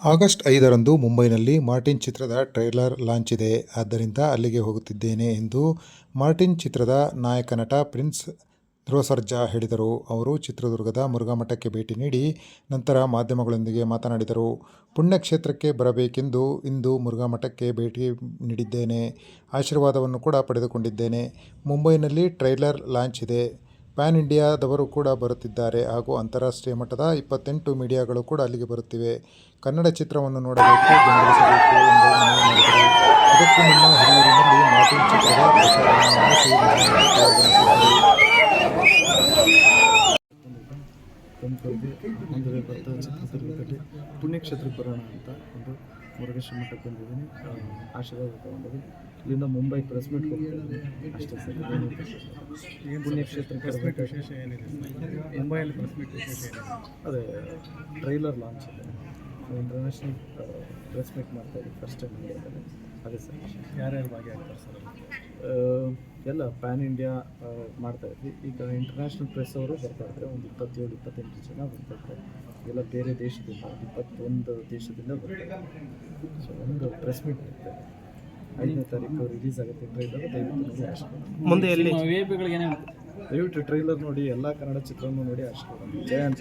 August ಐದರಂದು ಮುಂಬೈನಲ್ಲಿ Martin ಚಿತ್ರದ ಟ್ರೈಲರ್ ಲಾಂಚ್ ಇದೆ. ಆದ್ದರಿಂದ ಅಲ್ಲಿಗೆ ಹೋಗುತ್ತಿದ್ದೇನೆ ಎಂದು ಮಾರ್ಟಿನ್ ಚಿತ್ರದ ನಾಯಕ ನಟ ಪ್ರಿನ್ಸ್ ಧ್ರುವಸರ್ಜಾ ಹೇಳಿದರು. ಅವರು ಚಿತ್ರದುರ್ಗದ ಮುರುಘಾಮಠಕ್ಕೆ ಭೇಟಿ ನೀಡಿ ನಂತರ ಮಾಧ್ಯಮಗಳೊಂದಿಗೆ ಮಾತನಾಡಿದರು. ಪುಣ್ಯಕ್ಷೇತ್ರಕ್ಕೆ ಬರಬೇಕೆಂದು ಇಂದು ಮುರುಘಾಮಠಕ್ಕೆ ಭೇಟಿ ನೀಡಿದ್ದೇನೆ. ಆಶೀರ್ವಾದವನ್ನು ಕೂಡ ಪಡೆದುಕೊಂಡಿದ್ದೇನೆ. ಮುಂಬೈನಲ್ಲಿ ಟ್ರೈಲರ್ ಲಾಂಚ್ ಇದೆ. ಪ್ಯಾನ್ ಇಂಡಿಯಾದವರು ಕೂಡ ಬರುತ್ತಿದ್ದಾರೆ ಹಾಗೂ ಅಂತಾರಾಷ್ಟ್ರೀಯ ಮಟ್ಟದ ಇಪ್ಪತ್ತೆಂಟು ಮೀಡಿಯಾಗಳು ಕೂಡ ಅಲ್ಲಿಗೆ ಬರುತ್ತಿವೆ. ಕನ್ನಡ ಚಿತ್ರವನ್ನು ನೋಡಬೇಕು ತಂದ್ಕೊಳ್ವಿ ಒಂದು ಬರ್ತಾ ಚಿತ್ರದುರ್ಗದಲ್ಲಿ ಪುಣ್ಯಕ್ಷೇತ್ರಕ್ಕೆ ಬರೋಣ ಅಂತ ಒಂದು ಮುರುಘೇಶ್ವರ ಮಠಕ್ಕೆ ಬಂದಿದ್ದೀನಿ. ಆಶೀರ್ವಾದ ತೊಗೊಂಡಿದ್ದೀನಿ ಇಲ್ಲಿಂದ ಮುಂಬೈ ಪ್ರೆಸ್ ಮೀಟ್ ಹೋಗ್ತಿದ್ದೀನಿ ಅಷ್ಟೇ ಸರ್ ಏನು ಪುಣ್ಯಕ್ಷೇತ್ರಕ್ಕೆ ಬರಬೇಕು ವಿಶೇಷ ಏನಿದೆ ಮುಂಬೈಯಲ್ಲಿ ಪ್ರೆಸ್ ಮೀಟ್ ವಿಶೇಷ ಅದೇ ಟ್ರೈಲರ್ ಲಾಂಚ್ ಇದೆ. ಇಂಟರ್ನ್ಯಾಷನಲ್ ಪ್ರೆಸ್ ಮೀಟ್ ಮಾಡ್ತಾ ಇದ್ದೀವಿ ಫಸ್ಟ್ ಟೈಮ್ ಇಂಡಿಯಾದಲ್ಲಿ. ಅದೇ ಸರ್. ಯಾರ್ಯಾರು ಭಾಗಿಯಾಗ್ತಾರೆ ಸರ್ ಎಲ್ಲ ಪ್ಯಾನ್ ಇಂಡಿಯಾ ಮಾಡ್ತಾ ಇದ್ವಿ. ಈಗ ಇಂಟರ್ನ್ಯಾಷನಲ್ ಪ್ರೆಸ್ ಅವರು ಬರ್ತಾ ಇದ್ದಾರೆ. ಒಂದು ಇಪ್ಪತ್ತೇಳು ಇಪ್ಪತ್ತೆಂಟು ಜನ ಬರ್ತಾ ಇದ್ದಾರೆ. ಎಲ್ಲ ಬೇರೆ ದೇಶದಿಂದ ಇಪ್ಪತ್ತೊಂದು ದೇಶದಿಂದ ಬರ್ತಾರೆ ಸೊ ಒಂದು ಪ್ರೆಸ್ ಮೀಟ್ ಇರುತ್ತೆ. ಐದನೇ ತಾರೀಕು ರಿಲೀಸ್ ಆಗುತ್ತೆ ಟ್ರೈಲರ್ ದಯವಿಟ್ಟು ಮುಂದೆ ಎಲ್ಲಿ? ದಯವಿಟ್ಟು ಟ್ರೈಲರ್ ನೋಡಿ ಎಲ್ಲ ಕನ್ನಡ ಚಿತ್ರವನ್ನು ನೋಡಿ ಅಷ್ಟು. ಜಯ ಅಂತ.